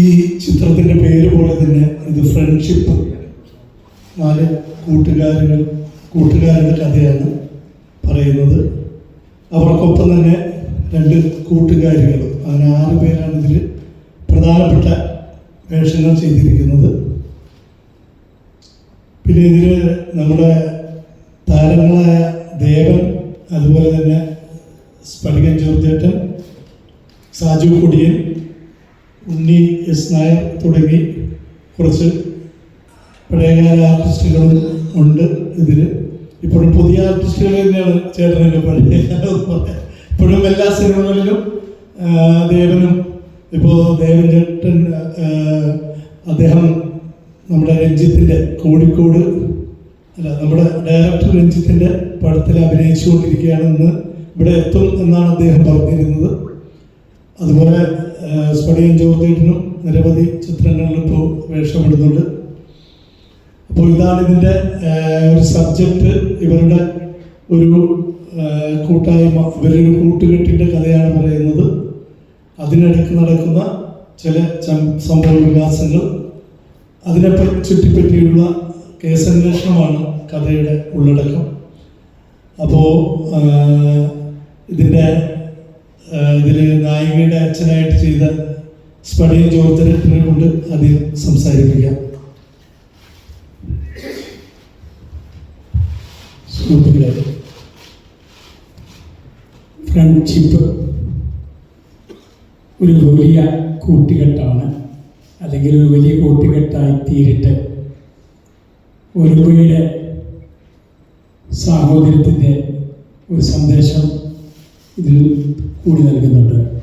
ഈ ചിത്രത്തിന്റെ പേര് പോലെ തന്നെ ഇത് ഫ്രണ്ട്ഷിപ്പ് നാല് കൂട്ടുകാരുകൾ കൂട്ടുകാരുടെ കഥയാണ് പറയുന്നത്. അവർക്കൊപ്പം തന്നെ രണ്ട് കൂട്ടുകാരികൾ. അങ്ങനെ ആറ് പേരാണ് ഇതിൽ പ്രധാനപ്പെട്ട വേഷങ്ങൾ ചെയ്തിരിക്കുന്നത്. പിന്നെ ഇതിൽ നമ്മുടെ താരങ്ങളായ ദേവൻ അതുപോലെ തന്നെ സ്ഫടികൻ ജോർജേട്ടൻ സാജു കൊടിയൻ ഉണ്ണി എസ് നായർ തുടങ്ങി കുറച്ച് പഴയകാല ആർട്ടിസ്റ്റുകളും ഉണ്ട് ഇതിൽ ഇപ്പോഴും പുതിയ ആർട്ടിസ്റ്റുകൾ തന്നെയാണ് ചേട്ടനൊക്കെ ഇപ്പോഴും എല്ലാ സിനിമകളിലും ദേവനും ഇപ്പോൾ ദേവൻ ചേട്ടൻ അദ്ദേഹം നമ്മുടെ രഞ്ജിത്തിന്റെ കോഴിക്കോട് അല്ല നമ്മുടെ ഡയറക്ടർ രഞ്ജിത്തിന്റെ പടത്തിൽ അഭിനയിച്ചുകൊണ്ടിരിക്കുകയാണെന്ന് ഇവിടെ എത്തും എന്നാണ് അദ്ദേഹം പറഞ്ഞിരുന്നത്. അതുപോലെ ആ, സ്ഫടികൻ നിരവധി ചിത്രങ്ങളിൽ ഇപ്പോൾ വേഷമിടുന്നുണ്ട്. അപ്പോൾ ഇതാണ് ഇതിന്റെ ഒരു സബ്ജക്റ്റ് ഇവരുടെ ഒരു കൂട്ടായ്മ ഇവരൊരു കൂട്ടുകെട്ടിന്റെ കഥയാണ് പറയുന്നത്. അതിനിടയ്ക്ക് നടക്കുന്ന ചില സംഭവ വികാസങ്ങൾ. അതിനെ ചുറ്റിപ്പറ്റിയുള്ള കേസന്വേഷണമാണ് കഥയുടെ ഉള്ളടക്കം. അപ്പോൾ ഇതിന്റെ ഇതിൽ നായികയുടെ അച്ഛനായിട്ട് ചെയ്ത സ്പടിയ ജോർജനെ കൊണ്ട് ആദ്യം സംസാരിപ്പിക്കാം. ഫ്രണ്ട്ഷിപ്പ് ഒരു വലിയ കൂട്ടുകെട്ടാണ്. അല്ലെങ്കിൽ ഒരു വലിയ കൂട്ടുകെട്ടായി തീരിട്ട്. ഒരുമയുടെ സാഹോദര്യത്തിന്റെ ഒരു സന്ദേശം ഇതിൽ കൂടി നൽകുന്നുണ്ട്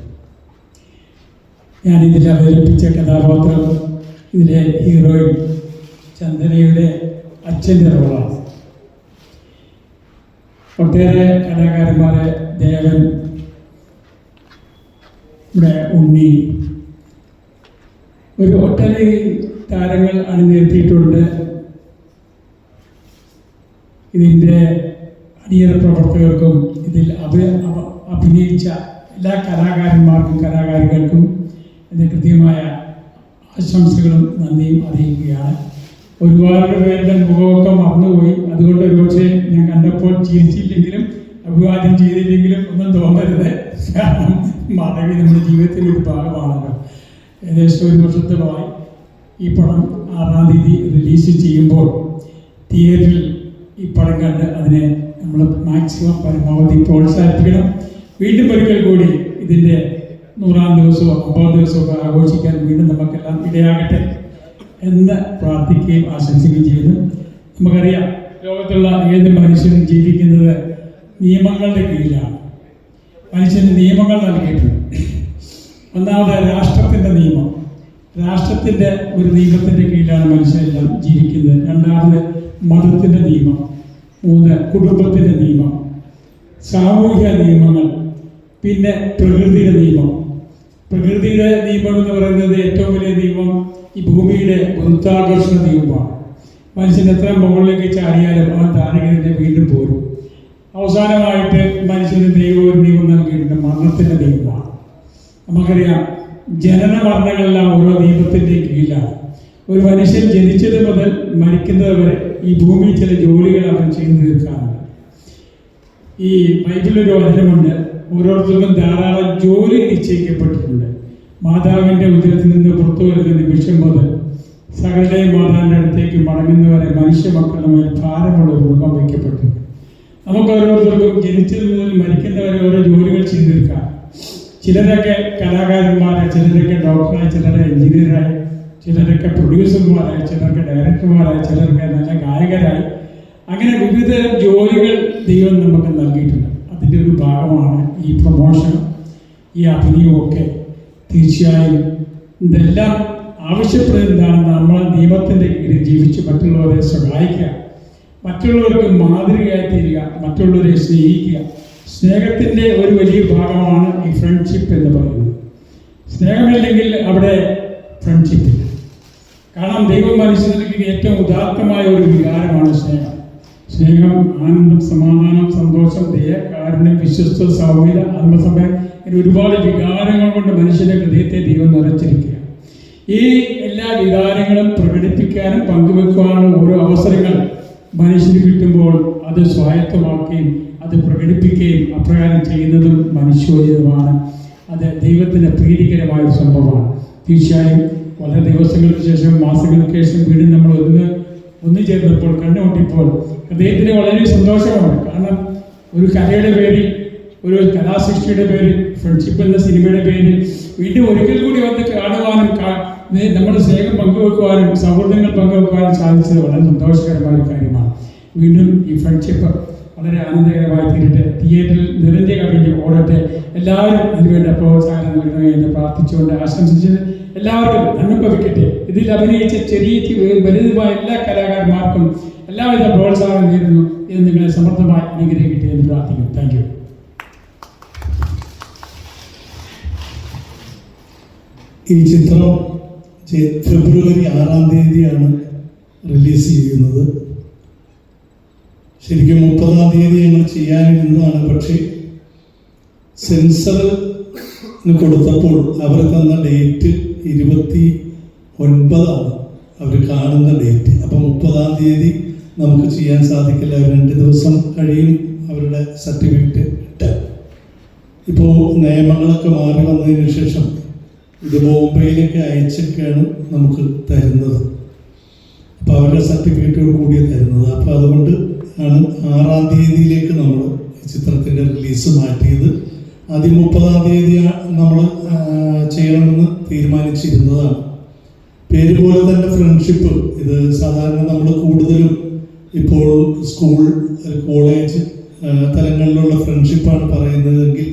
ഞാൻ ഇതിൽ അവതരിപ്പിച്ച കഥാപാത്രം ഇതിലെ ഹീറോയിൻ ചന്ദനയുടെ അച്ഛന്റെ റോളാണ്. ഒട്ടേറെ കലാകാരന്മാരെ ദേവൻ ഇവിടെ ഉണ്ണി. ഒരു ഒട്ടനവധി താരങ്ങൾ അണിനിരത്തിയിട്ടുണ്ട്. ഇതിന്റെ അണിയറ പ്രവർത്തകർക്കും ഇതിൽ അഭി അഭ- അഭിനയിച്ച എല്ലാ കലാകാരന്മാർക്കും കലാകാരികൾക്കും എന്റെ കൃത്യമായ ആശംസകളും നന്ദിയും അറിയിക്കുകയാണ്. ഒരുപാട് പേരുടെ മുഖമൊക്കെ മറന്നുപോയി. അതുകൊണ്ട് ഒരുപക്ഷെ ഞാൻ കണ്ടപ്പോൾ ചിരിച്ചില്ലെങ്കിലും അഭിവാദ്യം ചെയ്തില്ലെങ്കിലും ഒന്നും തോന്നരുത്. കാരണം മാധവി നമ്മുടെ ജീവിതത്തിന്റെ ഒരു ഭാഗമാണല്ലോ. ഏകദേശം ഒരു വർഷത്തോളമായി ഈ പടം ആറാം തീയതി റിലീസ് ചെയ്യുമ്പോൾ തിയേറ്ററിൽ ഈ പടം കണ്ട് അതിനെ നമ്മൾ മാക്സിമം പരമാവധി പ്രോത്സാഹിപ്പിക്കണം. വീണ്ടും ഒരിക്കൽ കൂടി ഇതിന്റെ നൂറാം ദിവസമോ അമ്പതാം ദിവസമോ ആഘോഷിക്കാൻ വീണ്ടും നമുക്കെല്ലാം ഇടയാകട്ടെ എന്ന് പ്രാർത്ഥിക്കുകയും ആശംസിക്കുകയും ചെയ്യുന്നു. നമുക്കറിയാം ലോകത്തുള്ള ഏത് മനുഷ്യനും ജീവിക്കുന്നത് നിയമങ്ങളുടെ കീഴിലാണ്. മനുഷ്യന് നിയമങ്ങൾ നൽകിയിട്ടുണ്ട്. ഒന്നാമത് രാഷ്ട്രത്തിന്റെ നിയമം. രാഷ്ട്രത്തിന്റെ ഒരു നിയമത്തിന്റെ കീഴിലാണ് മനുഷ്യരെല്ലാം ജീവിക്കുന്നത്. രണ്ടാമത് മതത്തിന്റെ നിയമം. മൂന്ന് കുടുംബത്തിന്റെ നിയമം. സാമൂഹിക നിയമങ്ങൾ. പിന്നെ പ്രകൃതിയുടെ നിയമം. പ്രകൃതിയുടെ നിയമം എന്ന് പറയുന്നത് ഏറ്റവും വലിയ നിയമം ഈ ഭൂമിയുടെ ഗുരുത്വാകർഷണ നിയമമാണ്. മനുഷ്യൻ എത്ര മുകളിലേക്ക് ചാടിയാലും ആ താരകനെ വീണ്ടും പോരും. അവസാനമായിട്ട് മനുഷ്യന് ദൈവം ഒരു നിയമം നൽകിയിട്ടുണ്ട് മരണത്തിന്റെ നിയമമാണ്. നമുക്കറിയാം ജനന മരണങ്ങളെല്ലാം ഓരോ നിയമത്തിന്റെ കീഴിലാണ്. ഒരു മനുഷ്യൻ ജനിച്ചത് മുതൽ മരിക്കുന്നത് വരെ ഈ ഭൂമിയിൽ ചില ജോലികൾ അവൻ ചെയ്തു തീർക്കാറുണ്ട് ഈ ബൈബിളിലൊരു വചനമുണ്ട് ഓരോരുത്തർക്കും ധാരാളം ജോലി നിശ്ചയിക്കപ്പെട്ടിട്ടുണ്ട്. മാതാവിന്റെ ഉദരത്തിൽ നിന്ന് പുറത്തു വരുന്ന നിമിഷം മുതൽ സകലയും മാതാവിന്റെ അടുത്തേക്ക് മടങ്ങുന്നവരെ മനുഷ്യ മക്കളുടെ മേൽ ഭാരമുള്ള ഒരു മുഖം വയ്ക്കപ്പെട്ടിട്ടുണ്ട്. നമുക്ക് ഓരോരുത്തർക്കും ജനിച്ചത് മുതൽ മരിക്കുന്നവരെ ഓരോ ജോലികൾ ചെയ്തിരിക്കാം ചിലരൊക്കെ കലാകാരന്മാരെ ചിലരൊക്കെ ഡോക്ടറായി ചിലരെ എഞ്ചിനീയറായി ചിലരൊക്കെ പ്രൊഡ്യൂസർമാരായി ചിലർക്ക് ഡയറക്ടർമാരായി ചിലർക്ക് നല്ല ഗായകരായി. അങ്ങനെ വിവിധ ജോലികൾ ദൈവം നമുക്ക് നൽകിയിട്ടുണ്ട്. അതിന്റെ ഒരു ഭാഗമാണ് ഈ പ്രമോഷൻ ഈ അഭിനയമൊക്കെ തീർച്ചയായും ഇതെല്ലാം ആവശ്യപ്പെടുന്നതാണ് നമ്മൾ നിയമത്തിന്റെ കീഴിൽ ജീവിച്ച് മറ്റുള്ളവരെ സഹായിക്കുക മറ്റുള്ളവർക്ക് മാതൃകയായി തീരുക മറ്റുള്ളവരെ സ്നേഹിക്കുക. സ്നേഹത്തിന്റെ ഒരു വലിയ ഭാഗമാണ് ഈ ഫ്രണ്ട്ഷിപ്പ് എന്ന് പറയുന്നത്. സ്നേഹമില്ലെങ്കിൽ അവിടെ ഫ്രണ്ട്ഷിപ്പ് കാരണം ദൈവം മനുഷ്യർക്ക് ഏറ്റവും ഉദാത്തമായ ഒരു വികാരമാണ് സ്നേഹം. സ്നേഹം ആനന്ദം സമാധാനം സന്തോഷം ദയ കാരുണ്യം വിശ്വസ്ത സൗമ്യത ആത്മസമയം ഒരുപാട് വികാരങ്ങൾ കൊണ്ട് മനുഷ്യന്റെ ഹൃദയത്തെ ദൈവം നിറച്ചിരിക്കുക. ഈ എല്ലാ വികാരങ്ങളും പ്രകടിപ്പിക്കാനും പങ്കുവെക്കുവാനുള്ള ഓരോ അവസരങ്ങൾ മനുഷ്യന് കിട്ടുമ്പോൾ അത് സ്വായത്തമാക്കുകയും അത് പ്രകടിപ്പിക്കുകയും അപ്രകാരം ചെയ്യുന്നതും മനുഷ്യോചിതമാണ്. അത് ദൈവത്തിന് പ്രീതികരമായ ഒരു സംഭവമാണ്. തീർച്ചയായും വളരെ ദിവസങ്ങൾക്ക് ശേഷം മാസങ്ങൾക്ക് ശേഷം വീണ്ടും നമ്മൾ ഒന്ന് ഒന്നു ചേർന്നപ്പോൾ കണ്ടുമുട്ടിയപ്പോൾ ഹൃദയത്തിന് വളരെ സന്തോഷമാണ്. കാരണം ഒരു കലയുടെ പേരിൽ ഒരു കലാസൃഷ്ടിയുടെ പേരിൽ ഫ്രണ്ട്ഷിപ്പ് എന്ന സിനിമയുടെ പേരിൽ വീണ്ടും ഒരിക്കൽ കൂടി വന്ന് കാണുവാനും നമ്മുടെ സ്നേഹം പങ്കുവെക്കുവാനും സൗഹൃദങ്ങൾ പങ്കുവെക്കുവാനും സാധിച്ചത് വളരെ സന്തോഷകരമായ കാര്യമാണ്. വീണ്ടും ഈ ഫ്രണ്ട്ഷിപ്പ് വളരെ ആനന്ദകരമായി തീരട്ടെ. തിയേറ്ററിൽ നിറഞ്ഞ കവിഞ്ഞ് ഓടട്ടെ. എല്ലാവരും ഇതിനുവേണ്ട പ്രോത്സാഹനം നൽകണമേ എന്ന് പ്രാർത്ഥിച്ചുകൊണ്ട് ആശംസിച്ച് എല്ലാവർക്കും അനുഭവിക്കട്ടെ. ഇതിൽ അഭിനയിച്ച ചെറിയ വലുതുമായ എല്ലാ കലാകാരന്മാർക്കും എല്ലാവിധ പ്രോത്സാഹനം നേരുന്നു ഇത് നിങ്ങളെ സമർത്ഥമായി അനുഗ്രഹിക്കട്ടെ എന്ന് പ്രാർത്ഥിക്കുന്നു. താങ്ക് യു ഈ ചിത്രം ഫെബ്രുവരി ആറാം തീയതിയാണ് റിലീസ് ചെയ്യുന്നത്. ശരിക്കും മുപ്പതാം തീയതി ഞങ്ങൾ ചെയ്യാനിരുന്നതാണ്. പക്ഷേ സെൻസറിന് കൊടുത്തപ്പോൾ അവർ തന്ന ഡേറ്റ് ഇരുപത്തി ഒൻപതാണ് അവർ കാണുന്ന ഡേറ്റ്. അപ്പം മുപ്പതാം തീയതി നമുക്ക് ചെയ്യാൻ സാധിക്കില്ല. രണ്ട് ദിവസം കഴിയും അവരുടെ സർട്ടിഫിക്കറ്റ് കിട്ടാൻ. ഇപ്പോൾ നിയമങ്ങളൊക്കെ മാറി വന്നതിന് ശേഷം ഇത് ബോംബെയിലേക്ക് അയച്ചൊക്കെയാണ് നമുക്ക് തരുന്നത്. അപ്പോൾ അവരുടെ സർട്ടിഫിക്കറ്റോട് കൂടിയാണ് തരുന്നത്. അപ്പോൾ അതുകൊണ്ട് ആണ് ആറാം തീയതിയിലേക്ക് നമ്മൾ ചിത്രത്തിന്റെ റിലീസ് മാറ്റിയത്. ആദ്യം മുപ്പതാം തീയതി നമ്മൾ ചെയ്യണമെന്ന് തീരുമാനിച്ചിരുന്നതാണ്. പേര് പോലെ തന്നെ ഫ്രണ്ട്ഷിപ്പ് ഇത് സാധാരണ നമ്മൾ കൂടുതലും ഇപ്പോൾ സ്കൂൾ കോളേജ് തലങ്ങളിലുള്ള ഫ്രണ്ട്ഷിപ്പാണ് പറയുന്നതെങ്കിൽ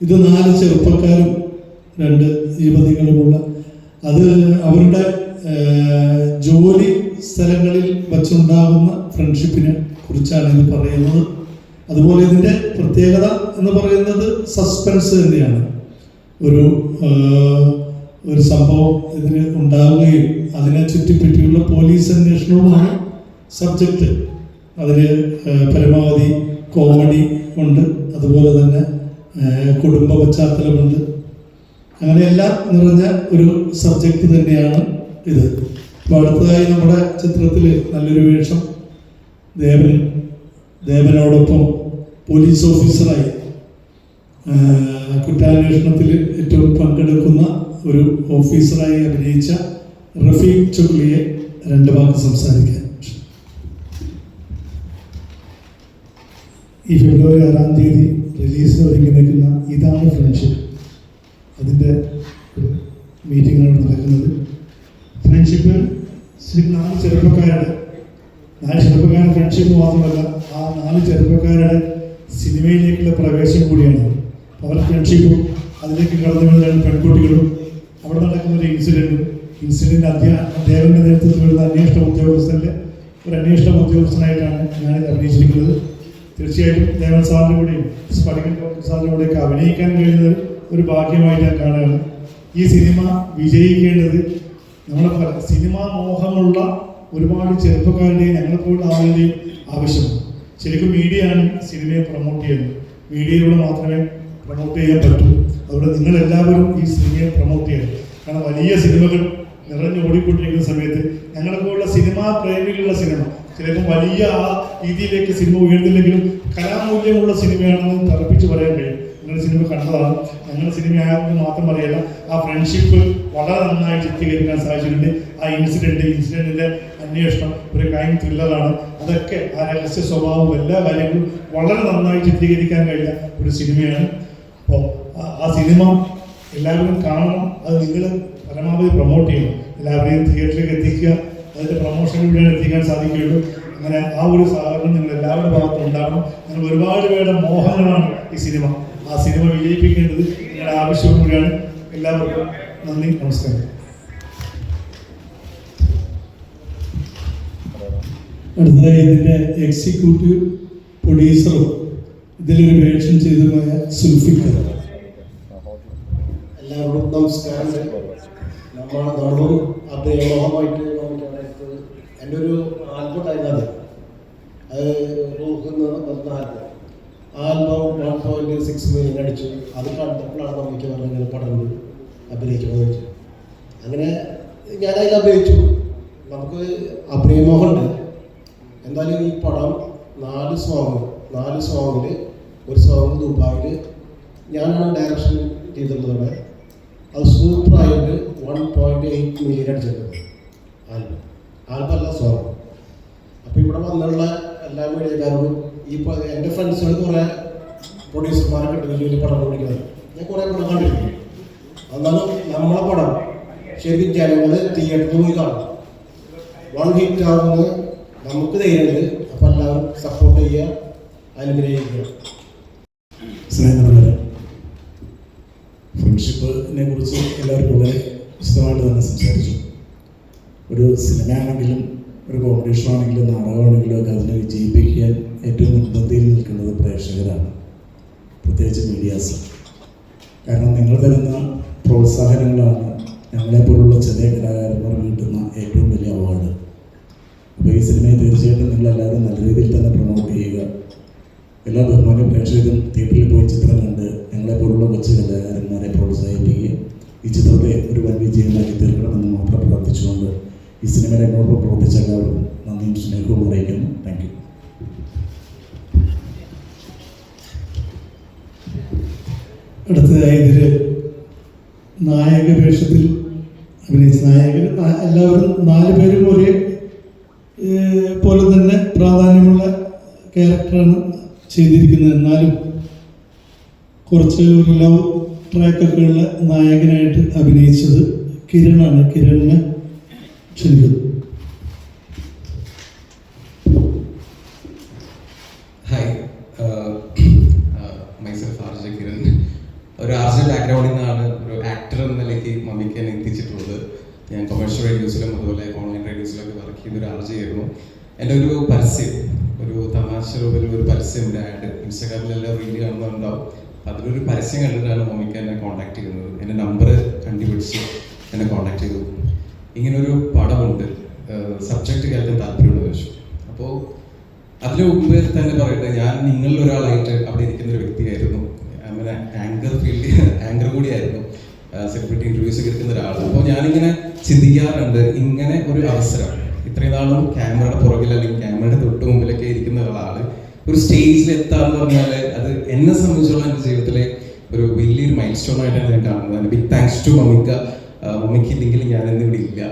ഇത് നാല് ചെറുപ്പക്കാരും രണ്ട് യുവതികളുമുള്ള അത് അവരുടെ ജോലി സ്ഥലങ്ങളിൽ വച്ചുണ്ടാകുന്ന ഫ്രണ്ട്ഷിപ്പിനെ കുറിച്ചാണ് ഇത് പറയുന്നത്. അതുപോലെ ഇതിന്റെ പ്രത്യേകത എന്ന് പറയുന്നത് സസ്പെൻസ് തന്നെയാണ്. ഒരു ഒരു സംഭവം ഇതിന് ഉണ്ടാവുകയും അതിനെ ചുറ്റിപ്പറ്റിയുള്ള പോലീസ് അന്വേഷണവുമാണ് സബ്ജക്റ്റ് അതിൽ പരമാവധി കോമഡി ഉണ്ട്. അതുപോലെ തന്നെ കുടുംബ പശ്ചാത്തലമുണ്ട്. അങ്ങനെയെല്ലാം നിറഞ്ഞ ഒരു സബ്ജക്റ്റ് തന്നെയാണ് ഇത്. അപ്പോൾ അടുത്തതായി നമ്മുടെ ചിത്രത്തിൽ നല്ലൊരു വേഷം ദേവൻ ദേവനോടൊപ്പം പോലീസ് ഓഫീസറായി. കുറ്റാന്വേഷണത്തിൽ ഏറ്റവും പങ്കെടുക്കുന്ന ഒരു ഓഫീസറായി അഭിനയിച്ച റഫീഖ് ചുഗ്ലിയെ രണ്ട് വാക്ക് സംസാരിക്കാൻ ഈ ഫെബ്രുവരി ആറാം തീയതി റിലീസ് ഒരുങ്ങി നിൽക്കുന്ന ഇതാണ് ഫ്രണ്ട്ഷിപ്പ്. അതിന്റെ മീറ്റിങ്ങാണ് നടക്കുന്നത്. ഫ്രണ്ട്ഷിപ്പ് ശരിക്കും നാല് ചെറുപ്പക്കാരുടെ നാല് ചെറുപ്പക്കാരുടെ ഫ്രണ്ട്ഷിപ്പ് മാത്രമല്ല ആ നാല് ചെറുപ്പക്കാരുടെ സിനിമയിലേക്കുള്ള പ്രവേശം കൂടിയാണ്. അവരുടെ ഫ്രണ്ട്ഷിപ്പും അതിലേക്ക് കടന്നു വരുന്ന പെൺകുട്ടികളും. അവിടെ നടക്കുന്ന ഒരു ഇൻസിഡന്റും ഇൻസിഡന്റ് ദേവന്റെ നേതൃത്വത്തിൽ വരുന്ന അന്വേഷണ ഉദ്യോഗസ്ഥന്റെ ഒരു അന്വേഷണ ഉദ്യോഗസ്ഥനായിട്ടാണ് ഞാൻ അഭിനയിച്ചിരിക്കുന്നത്. തീർച്ചയായിട്ടും ദേവൻ സാറിന്റെ കൂടെയും സ്പടികൻ സാറിന്റെ കൂടെയൊക്കെ അഭിനയിക്കാൻ കഴിയുന്നത് ഒരു ഭാഗ്യമായി ഞാൻ കാണുകയാണ്. ഈ സിനിമ വിജയിക്കേണ്ടത് നമ്മളെ പല- സിനിമാ മോഹമുള്ള ഒരുപാട് ചെറുപ്പക്കാരുടെയും ഞങ്ങളെപ്പോലുള്ള ആളുകളുടെയും ആവശ്യമാണ് ശരിക്കും മീഡിയയാണ് സിനിമയെ പ്രൊമോട്ട് ചെയ്യുന്നത്. മീഡിയയിലൂടെ മാത്രമേ പ്രൊമോട്ട് ചെയ്യാൻ പറ്റൂ. അതുകൊണ്ട് നിങ്ങളെല്ലാവരും ഈ സിനിമയെ പ്രൊമോട്ട് ചെയ്യണം കാരണം വലിയ സിനിമകൾ നിറഞ്ഞു ഓടിക്കൊണ്ടിരിക്കുന്ന സമയത്ത് ഞങ്ങളെപ്പോലുള്ള സിനിമാ പ്രേമികളുള്ള സിനിമ. ചിലപ്പോൾ വലിയ ആ രീതിയിലേക്ക് സിനിമ ഉയർന്നില്ലെങ്കിലും കലാമൂല്യമുള്ള സിനിമയാണെന്ന് തറപ്പിച്ച് പറയാൻ കഴിയും. സിനിമ കണ്ടതാണ്. ഞങ്ങളുടെ സിനിമ ആയതെന്ന് മാത്രം പറയല്ല ആ ഫ്രണ്ട്ഷിപ്പ് വളരെ നന്നായി ചിത്രീകരിക്കാൻ സാധിച്ചിട്ടുണ്ട്. ആ ഇൻസിഡന്റ് ഇൻസിഡന്റിന്റെ അന്വേഷണം ഒരു ക്രൈം ത്രില്ലറാണ് അതൊക്കെ ആ രഹസ്യ സ്വഭാവവും എല്ലാ കാര്യങ്ങളും വളരെ നന്നായി ചിത്രീകരിക്കാൻ കഴിഞ്ഞ ഒരു സിനിമയാണ് അപ്പോൾ ആ സിനിമ എല്ലാവരും കാണണം. അത് നിങ്ങൾ പരമാവധി പ്രൊമോട്ട് ചെയ്യണം. എല്ലാവരെയും തിയേറ്ററിലേക്ക് എത്തിക്കുക. അതിന്റെ പ്രൊമോഷനിലൂടെയാണ് എത്തിക്കാൻ സാധിക്കുകയുള്ളൂ. അങ്ങനെ ആ ഒരു സഹകരണം നിങ്ങൾ എല്ലാവരുടെ ഭാഗത്തും ഉണ്ടാകണം. നിങ്ങൾ ഒരുപാട് പേരുടെ മോഹങ്ങളാണ് ഈ സിനിമ ആ സിനിമ വിജയിപ്പിക്കേണ്ടത് നിങ്ങളുടെ ആവശ്യവും കൂടിയാണ്. എല്ലാവർക്കും നന്ദി നമസ്കാരം. അടുത്തതായി ഇതിന്റെ എക്സിക്യൂട്ടീവ് പ്രൊഡ്യൂസറും ഇതിലൊരു വേഷം ചെയ്തതുമായ സുൽഫിക്കർ എല്ലാവരോടും നമസ്കാരം. നമ്മൾ നമ്മളും അഭിനയമോഹമായിട്ട് നമുക്കാണ് എടുത്തത് എന്റെ ഒരു ആൽബമായിരുന്നു അത്. അത് പറഞ്ഞ album. Album one point six million അടിച്ചു അത് കണ്ടപ്പോഴാണ് നമുക്ക് പറഞ്ഞത് പടം അഭിനയിക്കണമെന്ന് വെച്ചു അങ്ങനെ ഞാൻ അതിൽ അഭിനയിച്ചു. നമുക്ക് അഭിനയമോഹമുണ്ട് എന്തായാലും ഈ പടം നാല് സോങ് നാല് സോങ്ങിൽ ഒരു സോങ് ദുബായിൽ ഞാനാണ് ഡയറക്ഷൻ ചെയ്തിട്ടുള്ളത്. അത് സൂപ്പറായിട്ട് വൺ പോയിന്റ് എയ്റ്റ് മില്യൺ അടിച്ചിട്ടുണ്ട് ആൽബം. ആൽബം അല്ല സോങ് അപ്പോൾ ഇവിടെ വന്നുള്ള എല്ലാ മീഡിയക്കാരോടും ഈ എന്റെ ഫ്രണ്ട്സുകൾ കുറേ പ്രൊഡ്യൂസർമാരൊക്കെ ഉണ്ട് വലിയ പടം പിടിക്കുന്നത് ഞാൻ കുറേ പടം കണ്ടിട്ടുണ്ട്. എന്നാലും നമ്മളെ പടം ശരിക്കും ജനങ്ങൾ തിയേറ്ററിൽ പോയി കാണും. വൺ ഹിറ്റ് ആവുന്നത് നമുക്ക് തരുന്നത് അപ്പൊ എല്ലാവരും സപ്പോർട്ട് ചെയ്യുക അനുഗ്രഹിക്കുക. സ്നേഹമുള്ളവരെ ഫ്രണ്ട്ഷിപ്പിനെ കുറിച്ച് എല്ലാവരും വളരെ വിശദമായിട്ട് തന്നെ സംസാരിച്ചു. ഒരു സിനിമ ആണെങ്കിലും ഒരു കോമ്പറ്റീഷൻ ആണെങ്കിലും നാടകമാണെങ്കിലും ഒക്കെ അതിനെ വിജയിപ്പിക്കാൻ ഏറ്റവും മുൻപന്തിയിൽ നിൽക്കുന്നത് പ്രേക്ഷകരാണ് പ്രത്യേകിച്ച് മീഡിയാസ് കാരണം നിങ്ങൾ തരുന്ന പ്രോത്സാഹനങ്ങളാണ് ഞങ്ങളെപ്പോലുള്ള ചെറിയ കലാകാരന്മാർ കിട്ടുന്ന ഏറ്റവും വലിയ അവാർഡ് അപ്പോൾ ഈ സിനിമയെ തീർച്ചയായിട്ടും നിങ്ങളെല്ലാവരും നല്ല രീതിയിൽ തന്നെ പ്രൊമോട്ട് ചെയ്യുക. എല്ലാ ബഹുമാന പ്രേക്ഷകരും തിയേറ്ററിൽ പോയി ചിത്രം കണ്ട് ഞങ്ങളെപ്പോലുള്ള കൊച്ചു കലാകാരന്മാരെ പ്രോത്സാഹിപ്പിക്കുക. ഈ ചിത്രത്തെ ഒരു വൻ വിജയമാക്കി തീർക്കണമെന്ന് മാത്രം പ്രാർത്ഥിച്ചുകൊണ്ട് ഈ സിനിമയിലെ എന്നോടൊപ്പം പ്രവർത്തിച്ച എല്ലാവർക്കും നന്ദിയും സ്നേഹവും അറിയിക്കുന്നു. താങ്ക് യു ഇതിൽ നായക വേഷത്തിൽ അഭിനയിച്ച നായകൻ. എല്ലാവരും നാല് പേരും ഒരേ പോലെ തന്നെ പ്രാധാന്യമുള്ള ക്യാരക്ടറാണ് ചെയ്തിരിക്കുന്നത്. എന്നാലും കുറച്ച് ഒരു ലവ് ട്രാക്കൊക്കെ ഉള്ള നായകനായിട്ട് അഭിനയിച്ചത് കിരണാണ്. കിരണിനെ ക്ഷണിക്കുന്നു hi myself R J Kiran ഒരു ആർ ജെ ബാക്ക്ഗ്രൗണ്ടിൽ നിന്നാണ് ഒരു ആക്ടർ എന്ന നിലയ്ക്ക് മമ്മിക്ക് എന്നെ എത്തിച്ചിട്ടുള്ളത് ഞാൻ കൊമേഴ്ഷ്യൽ റേഡിയോസിലും അതുപോലെ ഓൺലൈൻ റേഡിയോസിലൊക്കെ വർക്ക് ഒരു ആർജിയായിരുന്നു എന്റെ ഒരു പരസ്യം ഒരു തമാശ രൂപത്തിൽ ഒരു പരസ്യം ഒരു ആഡ് ഇൻസ്റ്റാഗ്രാമിലെല്ലാം റീൽ കാണുന്നുണ്ടാവും അതിലൊരു പരസ്യം കണ്ടിട്ടാണ് മമ്മിക്ക് എന്നെ കോൺടാക്ട് ചെയ്യുന്നത്. എന്റെ നമ്പർ കണ്ടുപിടിച്ച് എന്നെ കോൺടാക്ട് ചെയ്തു. ഇങ്ങനൊരു പടമുണ്ട്. സബ്ജക്റ്റ് കേൾക്കാൻ താല്പര്യമുള്ള ചോദിച്ചു അപ്പോൾ അതിന് മുമ്പ് തന്നെ പറയട്ടെ ഞാൻ നിങ്ങളിൽ ഒരാളായിട്ട് അവിടെ ഇരിക്കുന്ന ഒരു വ്യക്തിയായിരുന്നു. അങ്ങനെ ആങ്കർ ഫീൽഡ് ആങ്കർ കൂടിയായിരുന്നു. ഇന്റർവ്യൂസ് സ്വീകരിക്കുന്ന എടുക്കുന്ന ഒരാൾ അപ്പോൾ ഞാനിങ്ങനെ ചിന്തിക്കാറുണ്ട് ഇങ്ങനെ ഒരു അവസരം ഇത്രയും നാളും ക്യാമറയുടെ പുറകിൽ അല്ലെങ്കിൽ ക്യാമറയുടെ തൊട്ട് മുമ്പിലൊക്കെ ഇരിക്കുന്ന ഒരാൾ ഒരു സ്റ്റേജിൽ എത്താന്ന് പറഞ്ഞാൽ അത് എന്നെ സംബന്ധിച്ചുള്ള എന്റെ ജീവിതത്തിലെ ഒരു വലിയൊരു മൈൽ സ്റ്റോൺ ആയിട്ടാണ് ഞാൻ കാണുന്നത്. ബിഗ് താങ്ക്സ് ടു മമ്മിക്ക. മമ്മിക്ക് ഇല്ലെങ്കിൽ ഞാൻ ഇന്ന് ഇവിടെ ഇല്ല.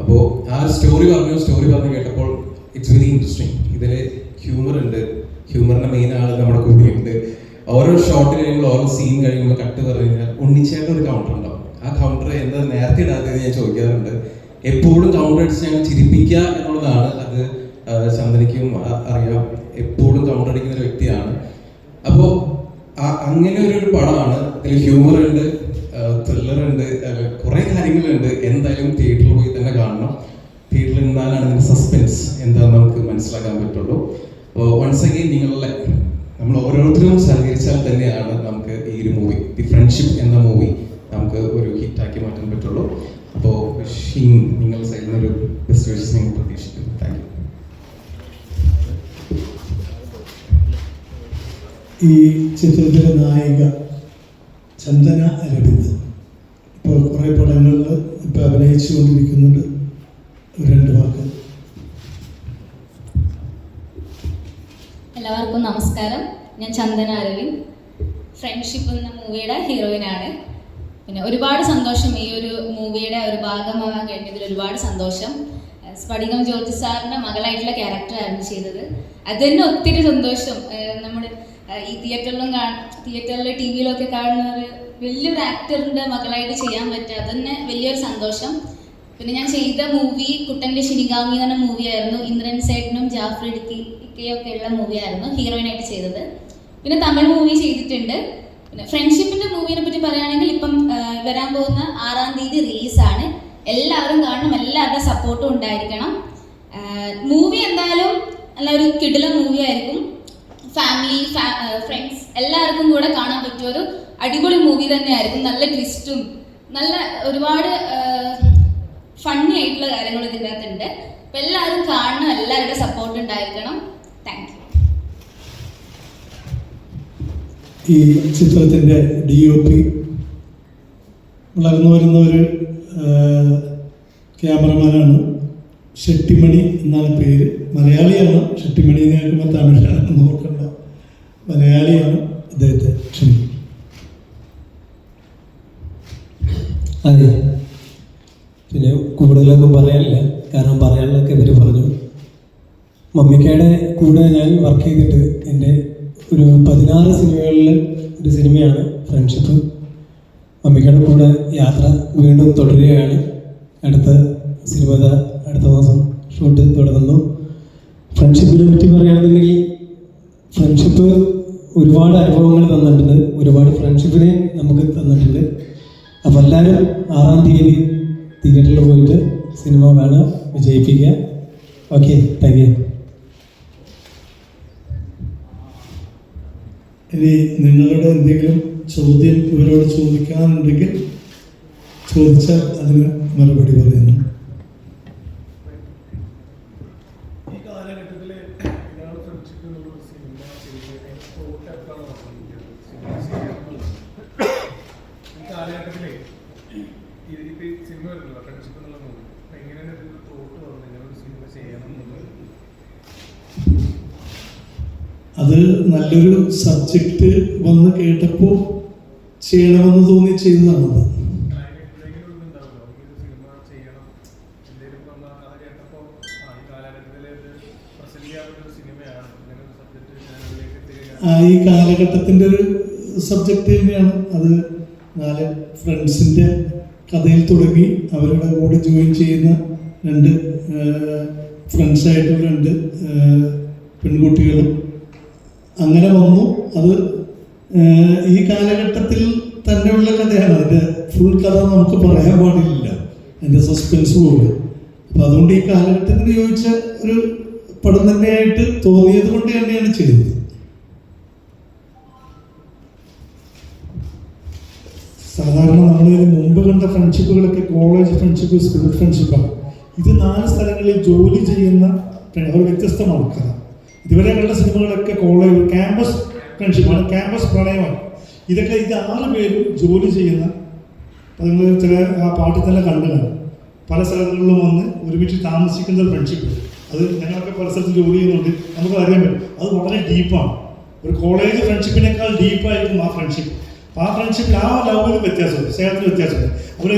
അപ്പോൾ ആ സ്റ്റോറി പറഞ്ഞു സ്റ്റോറി പറഞ്ഞു കേട്ടപ്പോൾ ഇറ്റ്സ് വെരി ഇൻട്രസ്റ്റിംഗ് ഇതിൽ ഹ്യൂമർ ഉണ്ട്. ഹ്യൂമറിന്റെ മെയിൻ ആൾ നമ്മുടെ കൂടെയുണ്ട് ഓരോ ഷോട്ട് കഴിയുമ്പോൾ ഓരോ സീൻ കഴിയുമ്പോൾ കട്ട് പറഞ്ഞു കഴിഞ്ഞാൽ ഉണ്ണിച്ചേട്ട ഒരു കൗണ്ടർ ഉണ്ടാവും. ആ കൗണ്ടർ എന്താ നേരത്തെ ഇടാത്തത് ഞാൻ ചോദിക്കാറുണ്ട്. എപ്പോഴും കൗണ്ടർ അടിച്ച് ഞങ്ങൾ ചിരിപ്പിക്കുക എന്നുള്ളതാണ്. അത് ചന്ദനയ്ക്കും അറിയാം. എപ്പോഴും കൗണ്ടർ അടിക്കുന്ന ഒരു വ്യക്തിയാണ്. അപ്പോൾ അങ്ങനെ ഒരു പടമാണ്. അതിൽ ഹ്യൂമർ ഉണ്ട് ത്രില്ലർ ഉണ്ട് കുറേ കാര്യങ്ങളുണ്ട്. എന്തായാലും തിയേറ്ററിൽ പോയി തന്നെ കാണണം. തിയേറ്ററിൽ നിന്നാലാണ് അതിന്റെ സസ്പെൻസ് എന്താണെന്ന് നമുക്ക് മനസ്സിലാക്കാൻ പറ്റുള്ളൂ. അപ്പോൾ വൺസ് അഗെയിൻ നിങ്ങളുടെ നമ്മൾ ഓരോരുത്തരും സഹകരിച്ചാൽ തന്നെയാണ് നമുക്ക് ഈ ഒരു മൂവി ദി ഫ്രണ്ട്ഷിപ്പ് എന്ന മൂവി നമുക്ക് ഒരു ഹിറ്റാക്കി മാറ്റാൻ പറ്റുള്ളൂ. അപ്പോൾ വിഷിങ് നിങ്ങൾ സൈഡിൽ നിന്ന് ഒരു ബെസ്റ്റ് വിഷസ് നിങ്ങൾ പ്രതീക്ഷിക്കുന്നു. താങ്ക് യു ഈ ചിത്രത്തിലെ നായിക ചന്ദന അരവിന്ദ്. ഇപ്പോൾ കുറേ പടങ്ങളിൽ ഇപ്പോൾ അഭിനയിച്ചു കൊണ്ടിരിക്കുന്നുണ്ട് രണ്ട് വാക്ക്. എല്ലാവർക്കും നമസ്കാരം. ഞാൻ ചന്ദന അരവിന്ദ്. ഫ്രണ്ട്ഷിപ്പ് എന്ന മൂവിയുടെ ഹീറോയിനാണ് പിന്നെ ഒരുപാട് സന്തോഷം ഈ ഒരു മൂവിയുടെ ഒരു ഭാഗമാകാൻ കഴിഞ്ഞതിൽ ഒരുപാട് സന്തോഷം. സ്പടികം ജോർജ് സാറിന്റെ മകളായിട്ടുള്ള ക്യാരക്ടറായിരുന്നു ചെയ്തത്. അത് തന്നെ ഒത്തിരി സന്തോഷം. നമ്മൾ ഈ തിയേറ്ററിലും കാ തിയേറ്ററിൽ ടി വിയിലൊക്കെ കാണുന്ന ഒരു വലിയൊരു ആക്ടറിന്റെ മകളായിട്ട് ചെയ്യാൻ പറ്റുക അത് തന്നെ വലിയൊരു സന്തോഷം. പിന്നെ ഞാൻ ചെയ്ത മൂവി കുട്ടന്റെ ശിനിഗാമി എന്ന് മൂവിയായിരുന്നു. ഇന്ദ്രൻ സേട്ടനും ജാഫർ ഇടുക്കി ഇക്കയൊക്കെ ഉള്ള മൂവിയായിരുന്നു ഹീറോയിനായിട്ട് ചെയ്തത്. പിന്നെ തമിഴ് മൂവി ചെയ്തിട്ടുണ്ട്. പിന്നെ ഫ്രണ്ട്ഷിപ്പിന്റെ മൂവിനെ പറ്റി പറയുകയാണെങ്കിൽ ഇപ്പം വരാൻ പോകുന്ന ആറാം തീയതി റിലീസാണ്. എല്ലാവരും കാണണം എല്ലാവരുടെ സപ്പോർട്ടും ഉണ്ടായിരിക്കണം. മൂവി എന്തായാലും നല്ലൊരു കിടില മൂവി ആയിരിക്കും. ഫാമിലി ഫ്രണ്ട്സ് എല്ലാവർക്കും കൂടെ കാണാൻ പറ്റിയ ഒരു അടിപൊളി മൂവി തന്നെയായിരിക്കും. നല്ല ട്വിസ്റ്റും നല്ല ഒരുപാട് ഫണ്ണി ആയിട്ടുള്ള കാര്യങ്ങൾ ഇതിന്റെ അകത്തുണ്ട് അപ്പം എല്ലാവരും കാണണം എല്ലാവരുടെ സപ്പോർട്ട് ഉണ്ടായിരിക്കണം. താങ്ക് യു ഈ ചിത്രത്തിന്റെ ഡി ഒ പി വളർന്നു വരുന്ന ഒരു ക്യാമറമാനാണ് ഷെട്ടിമണി എന്നാണ് പേര്. മലയാളിയാണ് ഷെട്ടിമണി എന്ന് കേൾക്കുമ്പോൾ തമിഴാണ് നോക്കണ്ട. മലയാളിയാണ് അദ്ദേഹത്തെ ക്ഷണിക്കും അതെ. പിന്നെ കൂടുതലൊന്നും പറയാനില്ല. കാരണം പറയാനുള്ളതൊക്കെ ഇവർ പറഞ്ഞു. മമ്മിക്കയുടെ കൂടെ ഞാൻ വർക്ക് ചെയ്തിട്ട് ഒരു പതിനാറ് സിനിമകളിൽ ഒരു സിനിമയാണ് ഫ്രണ്ട്ഷിപ്പ്. മമ്മിക്കയുടെ കൂടെ യാത്ര വീണ്ടും തുടരുകയാണ്. അടുത്ത സിനിമ അടുത്ത മാസം ഷൂട്ട് തുടങ്ങുന്നു. ഫ്രണ്ട്ഷിപ്പിനെ പറ്റി പറയുകയാണെന്നുണ്ടെങ്കിൽ ഫ്രണ്ട്ഷിപ്പ് ഒരുപാട് അനുഭവങ്ങൾ തന്നിട്ടുണ്ട്. ഒരുപാട് ഫ്രണ്ട്ഷിപ്പിനെ നമുക്ക് തന്നിട്ടുണ്ട്. അപ്പോൾ എല്ലാവരും ആറാം തീയതി തിയേറ്ററിൽ പോയിട്ട് സിനിമ കാണുക വിജയിപ്പിക്കുക. Okay thank you. ഇനി നിങ്ങളുടെ എന്തെങ്കിലും ചോദ്യം ഇവരോട് ചോദിക്കാനുണ്ടെങ്കിൽ ചോദിച്ചാൽ അതിന് മറുപടി പറയുന്നു ഈ കാലഘട്ടത്തിൽ ഇയാൾ ഫ്രണ്ട്ഷിപ്പ് എന്നുള്ള സിനിമ ചെയ്ത് തോട്ടെത്താണ് ഈ കാലഘട്ടത്തിലെ ഇതിപ്പോ ഈ സിനിമ വരുന്നല്ലോ ഫ്രണ്ട്ഷിപ്പ് എന്നുള്ള മൂവി അപ്പൊ എങ്ങനെയാണ് ഇതിന്റെ തോട്ട് വന്നത് ഇങ്ങനെ ഒരു സിനിമ ചെയ്യണം എന്നുള്ളത് അത് നല്ലൊരു സബ്ജക്റ്റ് വന്ന് കേട്ടപ്പോൾ ചെയ്യണമെന്ന് തോന്നി ചെയ്തതാണത് കേട്ടപ്പോ ആ ഈ ചെയ്യാവുന്ന ഒരു സബ്ജക്റ്റ് തന്നെയാണ്. അത് നാല് ഫ്രണ്ട്സിന്റെ കഥയിൽ തുടങ്ങി അവരുടെ കൂടെ ജോയിൻ ചെയ്യുന്ന രണ്ട് ഫ്രണ്ട്സായിട്ടുള്ള രണ്ട് പെൺകുട്ടികളും അങ്ങനെ വന്നു. അത് ഈ കാലഘട്ടത്തിൽ തന്നെയുള്ള കഥയാണ്. അതിന്റെ ഫുൾ കഥ നമുക്ക് പറയാൻ പാടില്ല. അതിന്റെ സസ്പെൻസ് പോലെ. അപ്പം അതുകൊണ്ട് ഈ കാലഘട്ടത്തിന് ചോദിച്ച ഒരു പടം തന്നെയായിട്ട് തോന്നിയത് കൊണ്ട് തന്നെയാണ് ചെയ്തത്. സാധാരണ നമ്മൾ മുമ്പ് കണ്ട ഫ്രണ്ട്ഷിപ്പുകളൊക്കെ കോളേജ് ഫ്രണ്ട്ഷിപ്പ് സ്കൂൾ ഫ്രണ്ട്ഷിപ്പാണ് ഇത് നാല് സ്ഥലങ്ങളിൽ ജോലി ചെയ്യുന്ന ഒരു വ്യത്യസ്തമാണ് കഥ ഇതുവരെ കണ്ട സിനിമകളൊക്കെ കോളേജ് ക്യാമ്പസ് ഫ്രണ്ട്ഷിപ്പാണ് ക്യാമ്പസ് പ്രണയമാണ്. ഇതൊക്കെ ഇത് ആറ് പേരും ജോലി ചെയ്യുന്ന അപ്പം നിങ്ങൾ ചില ആ പാട്ടിൽ തന്നെ കണ്ടു കാണും. പല സ്ഥലങ്ങളിലും വന്ന് ഒരുമിച്ച് താമസിക്കുന്ന ഒരു ഫ്രണ്ട്ഷിപ്പ് അത് ഞങ്ങളൊക്കെ പല സ്ഥലത്ത് ജോലി ചെയ്യുന്നുണ്ട്. നമുക്ക് അറിയാൻ പറ്റും. അത് വളരെ ഡീപ്പാണ് ഒരു കോളേജ് ഫ്രണ്ട്ഷിപ്പിനേക്കാൾ ഡീപ്പായിരിക്കും ആ ഫ്രണ്ട്ഷിപ്പ് അപ്പോൾ ആ ഫ്രണ്ട്ഷിപ്പിൽ ആ ലവിന് വ്യത്യാസമുണ്ട്. സ്നേഹത്തിൽ വ്യത്യാസമുണ്ട്. അവർ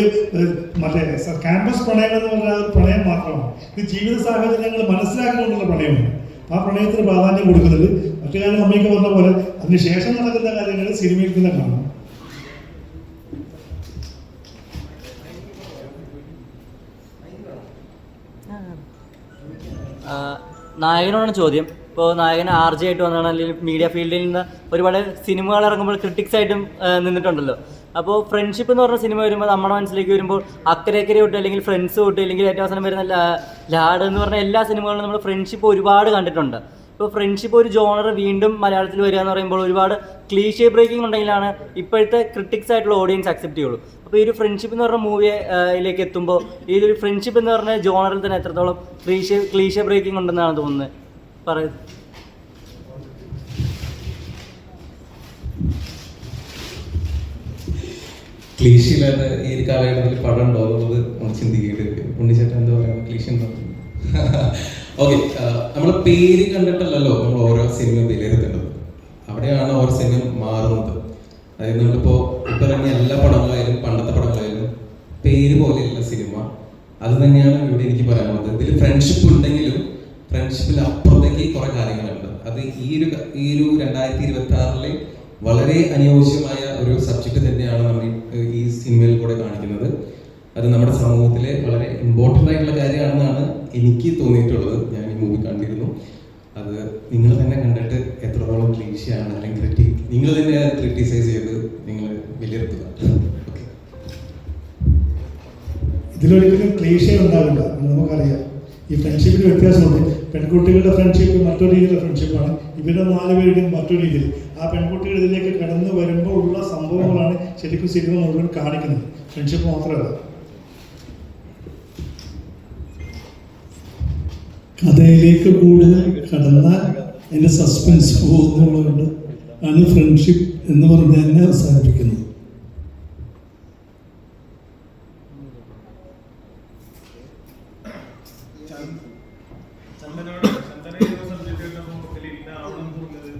മറ്റേ ക്യാമ്പസ് പ്രണയം എന്ന് പറഞ്ഞാൽ പ്രണയം മാത്രമാണ്. ഇത് ജീവിത സാഹചര്യങ്ങൾ മനസ്സിലാക്കിക്കൊണ്ടുള്ള പ്രണയമാണ്. ആ പ്രണയത്തിന് പ്രാധാന്യം കൊടുക്കുന്നുണ്ട്. മറ്റു കാര്യം അമ്മയ്ക്ക് പറഞ്ഞ പോലെ അതിന് ശേഷം നടക്കുന്ന കാര്യങ്ങൾ സിനിമയിൽ തന്നെ കാണാം നായകനോടാണ് ചോദ്യം. ഇപ്പോൾ നായകൻ ആർ ജെ ആയിട്ട് വന്നതാണ്? അല്ലെങ്കിൽ മീഡിയ ഫീൽഡിൽ നിന്ന് ഒരുപാട് സിനിമകൾ ഇറങ്ങുമ്പോൾ ക്രിട്ടിക്സ് ആയിട്ടും നിന്നിട്ടുണ്ടല്ലോ. അപ്പോൾ ഫ്രണ്ട്ഷിപ്പ് എന്ന് പറഞ്ഞ സിനിമ വരുമ്പോൾ നമ്മുടെ മനസ്സിലേക്ക് വരുമ്പോൾ അക്കരെ അക്കരെ തൊട്ട് അല്ലെങ്കിൽ ഫ്രണ്ട്സ് തൊട്ട് അല്ലെങ്കിൽ ഏറ്റവും അവസാനം വരുന്ന ലാഡ് എന്ന് പറഞ്ഞ എല്ലാ സിനിമകളും നമ്മൾ ഫ്രണ്ട്ഷിപ്പ് ഒരുപാട് കണ്ടിട്ടുണ്ട്. ഇപ്പോൾ ഫ്രണ്ട്ഷിപ്പ് ഒരു ജോണർ വീണ്ടും മലയാളത്തിൽ വരിക എന്ന് പറയുമ്പോൾ ഒരുപാട് ക്ലീഷേ ബ്രേക്കിംഗ് ഉണ്ടെങ്കിലാണ് ഇപ്പോഴത്തെ ക്രിട്ടിക്സ് ആയിട്ടുള്ള ഓഡിയൻസ് അക്സെപ്റ്റ് ചെയ്യുള്ളൂ. അപ്പോൾ ഈ ഒരു ഫ്രണ്ട്ഷിപ്പ് എന്ന് പറഞ്ഞ മൂവിയിലേക്ക് എത്തുമ്പോൾ ഈ ഒരു ഫ്രണ്ട്ഷിപ്പ് എന്ന് പറഞ്ഞ ജോണറിൽ തന്നെ എത്രത്തോളം ക്ലീഷേ ക്ലീഷേ ബ്രേക്കിംഗ് ഉണ്ടെന്നാണ് തോന്നുന്നത്? പറയുന്നത് ക്ലീശയില്ലാത്ത ഈ ഒരു കാലഘട്ടത്തിൽ പടം ഉണ്ടോ എന്നുള്ളത് നമുക്ക് ചിന്തിക്കേണ്ടി വരും ഉണ്ണിച്ചേട്ടൻ എന്താ പറയുക ക്ലീശ ഉണ്ടോ ഓക്കെ നമ്മളെ പേര് കണ്ടിട്ടല്ലല്ലോ നമ്മൾ ഓരോ സിനിമ വിലയിരുത്തേണ്ടത്. അവിടെയാണ് ഓരോ സിനിമ മാറുന്നത്. അതായത് നമ്മളിപ്പോൾ ഇപ്പം ഇറങ്ങിയ എല്ലാ പടങ്ങളായാലും പണ്ടത്തെ പടങ്ങളായാലും പേര് പോലെയുള്ള സിനിമ. അത് തന്നെയാണ് ഇവിടെ എനിക്ക് പറയാനുള്ളത്. ഇതിൽ ഫ്രണ്ട്ഷിപ്പ് ഉണ്ടെങ്കിലും ഫ്രണ്ട്ഷിപ്പിൽ അപ്പുറത്തേക്ക് കുറേ കാര്യങ്ങളുണ്ട്. അത് ഈ ഒരു ഈ ഒരു രണ്ടായിരത്തി ഇരുപത്തി ആറിലെ വളരെ അനുയോജ്യമായ ഒരു സബ്ജക്റ്റ് തന്നെയാണ് നമ്മൾ ഈ- സിനിമയിൽ കൂടെ കാണിക്കുന്നത്. അത് നമ്മുടെ സമൂഹത്തിലെ വളരെ ഇമ്പോർട്ടന്റ് ആയിട്ടുള്ള കാര്യമാണെന്നാണ് എനിക്ക് തോന്നിയിട്ടുള്ളത്. ഞാൻ ഈ മൂവി കണ്ടിരുന്നു. അത് നിങ്ങൾ തന്നെ കണ്ടിട്ട് എത്രത്തോളം ക്ലീശയാണ് അല്ലെങ്കിൽ ക്രിറ്റി നിങ്ങൾ തന്നെ ക്രിറ്റിസൈസ് ചെയ്ത് നിങ്ങൾ വിലയിരുത്തുക. ഇതിലൊരിക്കലും ക്ലീശ ഉണ്ടാവില്ല. നമുക്കറിയാം. ഈ ഫ്രണ്ട്ഷിപ്പിന് വ്യത്യാസമുണ്ട്. പെൺകുട്ടികളുടെ ഫ്രണ്ട്ഷിപ്പ് മറ്റൊരു രീതിയിലുള്ള ഫ്രണ്ട്ഷിപ്പാണ് ഇവരുടെ നാലുപേരുടെയും മറ്റൊരു രീതിയിൽ. ആ പെൺകുട്ടികൾ ഇതിലേക്ക് കടന്നു വരുമ്പോൾ ഉള്ള സംഭവങ്ങളാണ് ശരിക്കും സിനിമ മുഴുവൻ കാണിക്കുന്നത് ഫ്രണ്ട്ഷിപ്പ് മാത്രമല്ല. കഥയിലേക്ക് കൂടുതൽ കടന്ന അതിന്റെ സസ്പെൻസ് പോകുന്നുള്ളതുകൊണ്ട് ആണ് ഫ്രണ്ട്ഷിപ്പ് എന്ന് പറഞ്ഞ് തന്നെ അവസാനിപ്പിക്കുന്നത് ചന്ദനോട് ചന്ദന ഏതോ സബ്ജക്റ്റ് എടുത്തപ്പോൾ ഇതിൽ ഇന്ന ആവണം തോന്നിയത്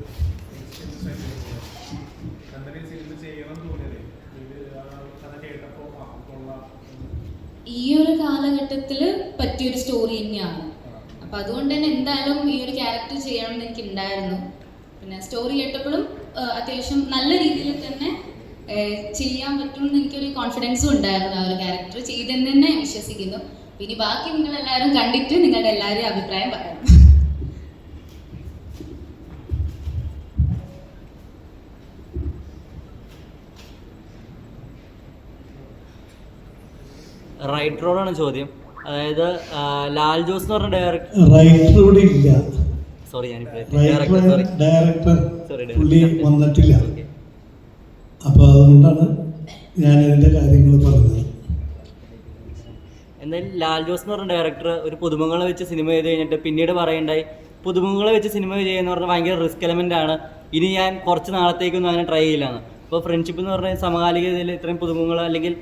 ചന്ദന സിനിമ ചെയ്യണം തോന്നിയത് ഇത് ആ കഥ കേട്ടപ്പോൾ ആ കൊള്ളാം ഈ ഒരു കാലഘട്ടത്തിൽ പറ്റിയൊരു സ്റ്റോറി തന്നെയാണ് അപ്പം അതുകൊണ്ട് തന്നെ എന്തായാലും ഈ ഒരു ക്യാരക്ടർ ചെയ്യണം എന്ന് എനിക്ക് ഉണ്ടായിരുന്നു പിന്നെ സ്റ്റോറി കേട്ടപ്പോഴും അത്യാവശ്യം നല്ല രീതിയിൽ തന്നെ ചെയ്യാൻ പറ്റുമെന്ന് എനിക്കൊരു കോൺഫിഡൻസും ഉണ്ടായിരുന്നു ആ ഒരു ക്യാരക്ടർ ചെയ്തെന്ന് തന്നെ വിശ്വസിക്കുന്നു. ഇനി ബാക്കി നിങ്ങൾ എല്ലാവരും കണ്ടിട്ട് നിങ്ങളുടെ എല്ലാവരുടെയും അഭിപ്രായം പറയണം. റൈറ്ററോടാണ് ചോദ്യം. അതായത് ലാൽ ജോസ് എന്ന് പറഞ്ഞ ഡയറക്ടർ റൈറ്റ് ഇല്ല സോറി ഞാൻ ഡയറക്ടർ പുള്ളി വന്നിട്ടില്ല. അപ്പോൾ അതുകൊണ്ടാണ് ഞാൻ ഇതിന്റെ കാര്യങ്ങൾ പറഞ്ഞത്. എന്തായാലും ലാൽ ജോസ് എന്ന് പറഞ്ഞ ഡയറക്ടർ ഒരു പുതുമുഖങ്ങളെ വെച്ച് സിനിമ ചെയ്ത് കഴിഞ്ഞിട്ട് പിന്നീട് പറയണ്ടായി പുതുമുഖങ്ങളെ വെച്ച് സിനിമ ചെയ്യുന്ന പറഞ്ഞാൽ ഭയങ്കര റിസ്ക് എലമെന്റ് ആണ്. ഇനി ഞാൻ കുറച്ച് നാളത്തേക്കൊന്നും അങ്ങനെ ട്രൈ ചെയ്യില്ലാന്ന്. അപ്പോൾ ഫ്രണ്ട്ഷിപ്പ് എന്ന് പറഞ്ഞാൽ സമകാലിക ഇതിൽ ഇത്രയും പുതുമുഖങ്ങൾ അല്ലെങ്കിൽ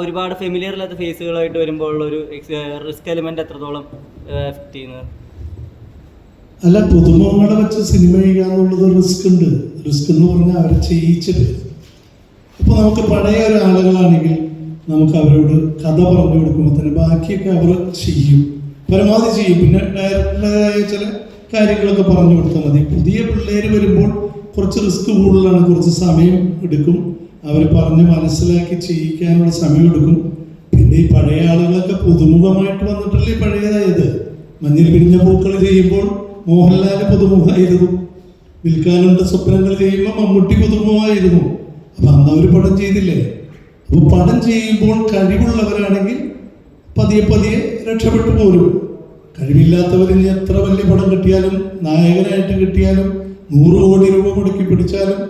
ഒരുപാട് ഫെമിലിയർ ഇല്ലാത്ത ഫേസുകളായിട്ട് വരുമ്പോൾ ഉള്ള ഒരു റിസ്ക് എലമെന്റ് എത്രത്തോളം എഫക്റ്റ് ചെയ്യുന്നത്? അല്ല പുതുമുഖങ്ങളെ വെച്ച് സിനിമ ചെയ്യുക എന്നുള്ളത് റിസ്ക് ഉണ്ട്. റിസ്ക് എന്ന് പറഞ്ഞാൽ അവരെ ചെയ്യിച്ചിട്ട് അപ്പോൾ നമുക്ക് പഴയ ഒരു ആളുകളാണെങ്കിൽ നമുക്ക് അവരോട് കഥ പറഞ്ഞു കൊടുക്കുമ്പോൾ തന്നെ ബാക്കിയൊക്കെ അവർ ചെയ്യും. പരമാവധി ചെയ്യും. പിന്നെ ഡയറക്ടറായ ചില കാര്യങ്ങളൊക്കെ പറഞ്ഞു കൊടുത്താൽ മതി. പുതിയ പിള്ളേർ വരുമ്പോൾ കുറച്ച് റിസ്ക് കൂടുതലാണ്. കുറച്ച് സമയം എടുക്കും. അവർ പറഞ്ഞ് മനസ്സിലാക്കി ചെയ്യിക്കാനുള്ള സമയം എടുക്കും. പിന്നെ ഈ പഴയ ആളുകളൊക്കെ പുതുമുഖമായിട്ട് വന്നിട്ടല്ലേ പഴയതായത്? മഞ്ഞിൽ പിരിഞ്ഞ പൂക്കൾ ചെയ്യുമ്പോൾ മോഹൻലാൽ പുതുമുഖമായിരുന്നു. വിൽക്കാനുണ്ട് സ്വപ്നങ്ങൾ ചെയ്യുമ്പോൾ മമ്മൂട്ടി പുതുമുഖമായിരുന്നു. അപ്പൊ അന്ന് അവർ പടം ചെയ്തില്ലേ? അപ്പോൾ പടം ചെയ്യുമ്പോൾ കഴിവുള്ളവരാണെങ്കിൽ പതിയെ പതിയെ രക്ഷപ്പെട്ടു പോരും. കഴിവില്ലാത്തവർ എത്ര വലിയ പടം കിട്ടിയാലും നായകനായിട്ട് കിട്ടിയാലും നൂറ് കോടി രൂപ മുടക്കി പിടിച്ചാലും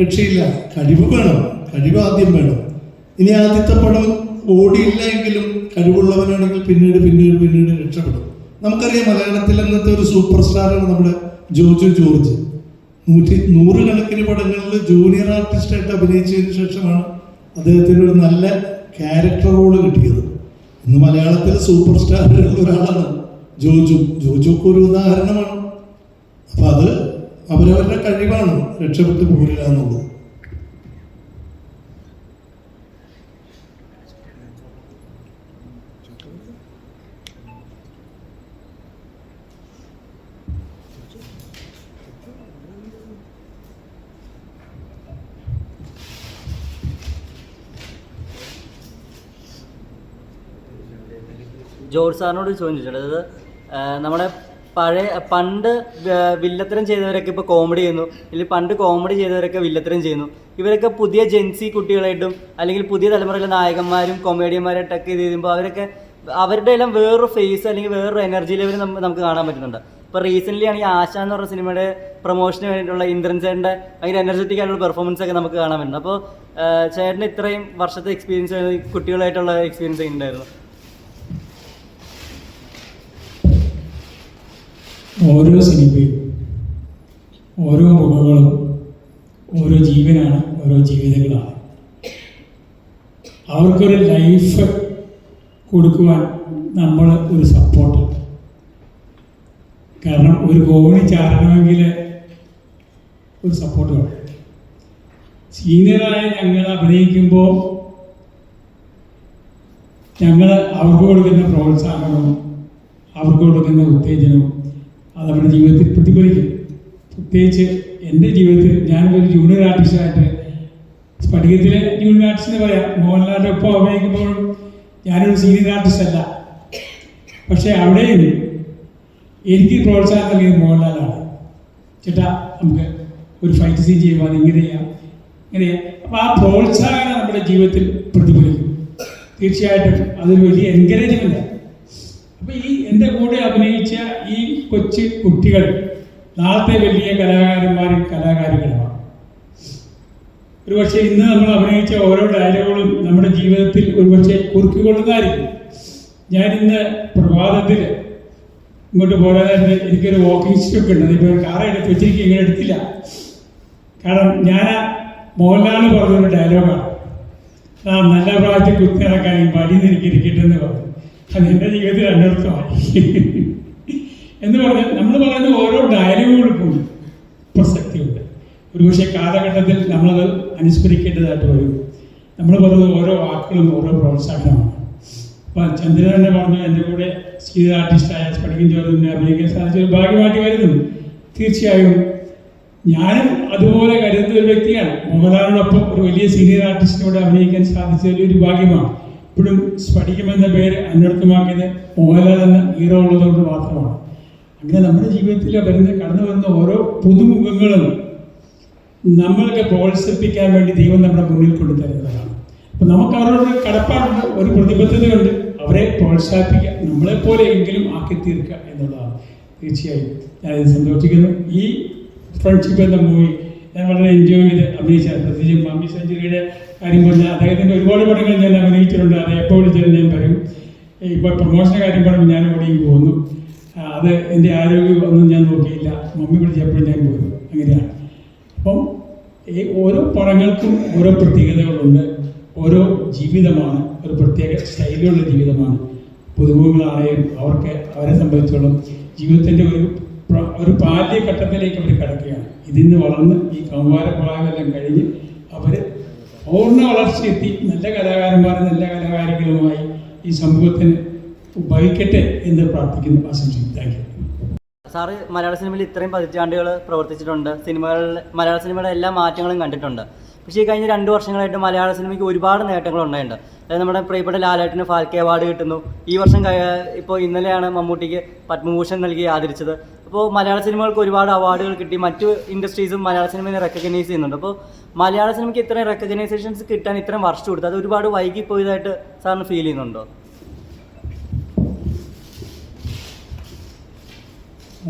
രക്ഷയില്ല. കഴിവ് വേണം. കഴിവ് ആദ്യം വേണം. ഇനി ആദ്യത്തെ പടം ഓടിയില്ല എങ്കിലും കഴിവുള്ളവനാണെങ്കിൽ പിന്നീട് പിന്നീട് പിന്നീട് രക്ഷപ്പെടും. നമുക്കറിയാം മലയാളത്തിൽ അന്നത്തെ ഒരു സൂപ്പർ സ്റ്റാറാണ് നമ്മുടെ ജോജു ജോർജ്. നൂറ്റി നൂറുകണക്കിന് പടങ്ങളിൽ ജൂനിയർ ആർട്ടിസ്റ്റായിട്ട് അഭിനയിച്ചതിന് ശേഷമാണ് അദ്ദേഹത്തിന് ഒരു നല്ല ക്യാരക്ടർ റോൾ കിട്ടിയത്. ഇന്ന് മലയാളത്തിൽ സൂപ്പർ സ്റ്റാറുകളിൽ ഒരാളാണ് ജോജു. ജോജുക്ക് ഒരു ഉദാഹരണമാണ്. അപ്പം അത് അവരവരുടെ കഴിവാണ് രക്ഷപ്പെട്ടു പോരുക എന്നുള്ളത്. ജോർജ് സാറിനോട് ചോദിച്ചിട്ടുണ്ട്. അതായത് നമ്മുടെ പഴയ പണ്ട് വില്ലത്തരം ചെയ്തവരൊക്കെ ഇപ്പോൾ കോമഡി ചെയ്യുന്നു. അല്ലെങ്കിൽ പണ്ട് കോമഡി ചെയ്തവരൊക്കെ വില്ലത്തരം ചെയ്യുന്നു. ഇവരൊക്കെ പുതിയ ജെൻസി കുട്ടികളായിട്ടും അല്ലെങ്കിൽ പുതിയ തലമുറയിലെ നായകന്മാരും കൊമേഡിയന്മാരായിട്ടൊക്കെ ഇത് ചെയ്യുമ്പോൾ അവരൊക്കെ അവരുടെ എല്ലാം വേറൊരു ഫേസ് അല്ലെങ്കിൽ വേറൊരു എനർജി ലെവൽ നമുക്ക് കാണാൻ പറ്റുന്നുണ്ട്. ഇപ്പോൾ റീസെന്റ്ലി ആണെങ്കിൽ ആശ എന്ന് പറഞ്ഞ സിനിമയുടെ പ്രൊമോഷന് വേണ്ടിയിട്ടുള്ള ഇന്ദ്രൻ ചേട്ടന്റെ ഭയങ്കര എനർജറ്റിക് ആയിട്ടുള്ള പെർഫോമൻസ് ഒക്കെ നമുക്ക് കാണാൻ പറ്റുന്നുണ്ട് അപ്പോൾ ചേട്ടന് ഇത്രയും വർഷത്തെ എക്സ്പീരിയൻസ് കുട്ടികളായിട്ടുള്ള എക്സ്പീരിയൻസ് ഉണ്ടായിരുന്നു ഓരോ സിനിമയും ഓരോ മുഖങ്ങളും ഓരോ ജീവനാണ് ഓരോ ജീവിതങ്ങളാണ്. അവർക്കൊരു ലൈഫ് കൊടുക്കുവാൻ നമ്മൾ ഒരു സപ്പോർട്ട് കാരണം ഒരു കോമഡി ചാടണമെങ്കിൽ ഒരു സപ്പോർട്ട് വേണം. സീനിയറായ ഞങ്ങൾ അഭിനയിക്കുമ്പോൾ ഞങ്ങൾ അവർക്ക് കൊടുക്കുന്ന പ്രോത്സാഹനവും അവർക്ക് കൊടുക്കുന്ന ഉത്തേജനവും അവരുടെ ജീവിതത്തിൽ പ്രതിഫലിക്കും. പ്രത്യേകിച്ച് എന്റെ ജീവിതത്തിൽ ഞാനൊരു ജൂനിയർ ആർട്ടിസ്റ്റായിട്ട് സ്ഫടികത്തിലെ ജൂനിയർ ആർട്ടിസ്റ്റ് എന്ന് പറയാം. മോഹൻലാലിന്റെ ഒപ്പം അഭിനയിക്കുമ്പോഴും ഞാനൊരു സീനിയർ ആർട്ടിസ്റ്റ് അല്ല. പക്ഷേ അവിടെയും എനിക്ക് പ്രോത്സാഹനം നൽകിയത് മോഹൻലാലാണ്. ചേട്ടാ നമുക്ക് ഒരു ഫൈറ്റ് സീൻ ചെയ്യുമ്പോൾ അത് ഇങ്ങനെ ചെയ്യാം. ഇങ്ങനെ ചെയ്യാം. അപ്പോൾ ആ പ്രോത്സാഹനം നമ്മുടെ ജീവിതത്തിൽ പ്രതിഫലിക്കും. തീർച്ചയായിട്ടും അതൊരു വലിയ എൻകറേജ്മെന്റ് അപ്പോൾ ഈ എന്റെ കൂടെ അഭിനയിച്ച ഈ കൊച്ചു കുട്ടികൾ നാളത്തെ വലിയ കലാകാരന്മാരും കലാകാരികളുമാണ്. ഒരുപക്ഷെ ഇന്ന് നമ്മൾ അഭിനയിച്ച ഓരോ ഡയലോഗുകളും നമ്മുടെ ജീവിതത്തിൽ ഒരുപക്ഷെ കുറുക്കിക്കൊള്ളുന്നതായിരിക്കും. ഞാൻ ഇന്ന് പ്രഭാതത്തിൽ ഇങ്ങോട്ട് പോരാതായിരുന്നു എനിക്കൊരു വാക്കിംഗ് സ്റ്റോക്ക് ഉണ്ട്. ഇപ്പോൾ ഒരു കാർ എടുത്ത് വെച്ചിരിക്കും ഇങ്ങനെ എടുത്തില്ല. കാരണം ഞാൻ മോഹൻലാൽ പറഞ്ഞൊരു ഡയലോഗാണ് ആ നല്ല പ്രായത്തിൽ കുത്തി നടക്കാൻ ഈ മടി എനിക്ക് പറഞ്ഞു. അത് എന്റെ ജീവിതത്തിൽ രണ്ടിടത്തുമായി എന്ന് പറഞ്ഞാൽ നമ്മൾ പറയുന്ന ഓരോ ഡയലോഗുകൾക്കും പ്രസക്തിയുണ്ട്. ഒരുപക്ഷെ കാലഘട്ടത്തിൽ നമ്മളത് അനുസ്മരിക്കേണ്ടതായിട്ട് വരും. നമ്മൾ പറയുന്ന ഓരോ വാക്കുകളും ഓരോ പ്രോത്സാഹനമാണ്. അപ്പം ചന്ദ്രൻ തന്നെ പറഞ്ഞു എന്റെ കൂടെ സീത ആർട്ടിസ്റ്റായ സ്പടിക്കും ചോദ്യം അഭിനയിക്കാൻ സാധിച്ച ഒരു ഭാഗ്യമായിട്ട് കരുതുന്നു. തീർച്ചയായും ഞാനും അതുപോലെ കരുതുന്ന ഒരു വ്യക്തിയാണ്. മോഹൻലാലിനൊപ്പം ഒരു വലിയ സീനിയർ ആർട്ടിസ്റ്റിനോട് അഭിനയിക്കാൻ സാധിച്ചതിൽ ഒരു ഭാഗ്യമാണ്. ഇപ്പോഴും സ്ഫടികം പേര് അന്വർത്ഥമാക്കിയത് മോഹൻലാൽ ഹീറോ ഉള്ളതുകൊണ്ട് മാത്രമാണ്. അങ്ങനെ നമ്മുടെ ജീവിതത്തിൽ വരുന്ന കടന്നു വരുന്ന ഓരോ പുതുമുഖങ്ങളും നമ്മൾക്ക് പ്രോത്സാഹിപ്പിക്കാൻ വേണ്ടി ദൈവം നമ്മുടെ മുന്നിൽ കൊണ്ടുതരുന്നതാണ്. അപ്പം നമുക്ക് അവരോട് കടപ്പാടുണ്ട് ഒരു പ്രതിബദ്ധതയുണ്ട്. അവരെ പ്രോത്സാഹിപ്പിക്കുക നമ്മളെപ്പോലെ എങ്കിലും ആക്കി തീർക്കുക എന്നുള്ളതാണ്. തീർച്ചയായും ഇത് സന്തോഷിക്കുന്നു. ഈ ഫ്രണ്ട്ഷിപ്പ് എന്ന മൂവി ഞാൻ വളരെ എൻജോയ് ചെയ്ത് അഭിനയിച്ചത് പ്രത്യേകിച്ച് മമ്മി സെഞ്ചുറിയുടെ കാര്യം പറഞ്ഞാൽ അദ്ദേഹത്തിന്റെ ഒരുപാട് പടങ്ങൾ ഞാൻ അഭിനയിച്ചിട്ടുണ്ട്. അത് എപ്പോൾ വിളിച്ചാലും ഞാൻ വരും ഇപ്പോൾ പ്രൊമോഷന്റെ കാര്യം പറയുമ്പോൾ ഞാൻ ഓടിയും പോകുന്നു അത് എന്റെ ആരോഗ്യം ഒന്നും ഞാൻ നോക്കിയില്ല. മമ്മി വിളിച്ചപ്പോഴും ഞാൻ പോകുന്നു അങ്ങനെയാണ്. അപ്പം ഈ ഓരോ പടങ്ങൾക്കും ഓരോ പ്രത്യേകതകളുണ്ട്. ഓരോ ജീവിതമാണ്. ഒരു പ്രത്യേക ശൈലിയുള്ള ജീവിതമാണ്. പുതുമുഖങ്ങളാണെങ്കിലും അവർക്ക് അവരെ സംബന്ധിച്ചോളം ജീവിതത്തിന്റെ ഒരു ഒരു ബാല്യഘട്ടത്തിലേക്ക് അവർ കിടക്കുകയാണ്. ഇതിൽ വളർന്ന് ഈ കൗമാര പ്രായമെല്ലാം കഴിഞ്ഞ് അവർ പൂർണ വളർച്ചയെത്തി നല്ല കലാകാരന്മാരും നല്ല കലാകാരികളുമായി ഈ സമൂഹത്തിന് ഉപയോഗിക്കട്ടെ എന്ന് പ്രാർത്ഥിക്കുന്നു ആശംസിക്കുന്നു താങ്ക് യു. സാറ് മലയാള സിനിമയിൽ ഇത്രയും പതിറ്റാണ്ടുകൾ പ്രവർത്തിച്ചിട്ടുണ്ട്. സിനിമകളിൽ മലയാള സിനിമയുടെ എല്ലാ മാറ്റങ്ങളും കണ്ടിട്ടുണ്ട്. പക്ഷേ ഈ കഴിഞ്ഞ രണ്ട് വർഷങ്ങളായിട്ട് മലയാള സിനിമയ്ക്ക് ഒരുപാട് നേട്ടങ്ങൾ ഉണ്ടായിട്ടുണ്ട്. അതായത് നമ്മുടെ പ്രിയപ്പെട്ട ലാലേട്ടന് ഫാൽക്കെ അവാർഡ് കിട്ടുന്നു. ഈ വർഷം ഇപ്പോൾ ഇന്നലെയാണ് മമ്മൂട്ടിക്ക് പത്മഭൂഷൺ നൽകി ആദരിച്ചത്. അപ്പോൾ മലയാള സിനിമകൾക്ക് ഒരുപാട് അവാർഡുകൾ കിട്ടി. മറ്റു ഇൻഡസ്ട്രീസും മലയാള സിനിമയെ റെക്കഗ്നൈസ് ചെയ്യുന്നുണ്ട്. അപ്പോൾ മലയാള സിനിമയ്ക്ക് ഇത്രയും റെക്കഗ്നൈസേഷൻസ് കിട്ടാൻ ഇത്രയും വർഷം കൊടുത്തു. അത് ഒരുപാട് വൈകിപ്പോയതായിട്ട് സാറിന് ഫീൽ ചെയ്യുന്നുണ്ടോ?